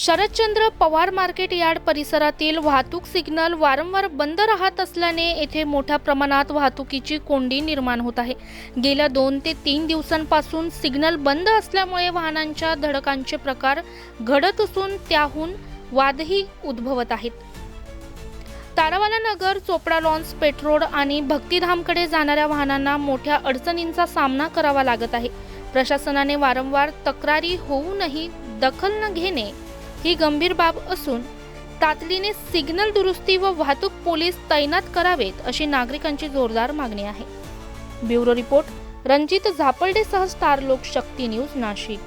Sharadchandra Pawar market yard परिसरातील वाहतूक signal वारंवार बंद राहत असल्याने येथे मोठ्या प्रमाणात वाहतुकीची कोंडी निर्माण होत आहे. गेल्या दोन ते तीन दिवसांपासून सिग्नल बंद असल्यामुळे वाहनांच्या धडकांचे प्रकार घडत असून त्याहून वादही उद्भवत आहेत. तारावाला नगर चोपडा लॉन्स पेट्रोल आणि भक्तिधामकडे जाणाऱ्या वाहनांना मोठ्या अडचणींचा सामना करावा लागत आहे. प्रशासनाने वारंवार तक्रारी होऊनही दखल न घेणे ही गंभीर बाब असून तातडीने सिग्नल दुरुस्ती व वाहतूक पोलीस तैनात करावेत अशी नागरिकांची जोरदार मागणी आहे. ब्युरो रिपोर्ट रणजित झापर्डेसह स्टार लोक शक्ती न्यूज नाशिक.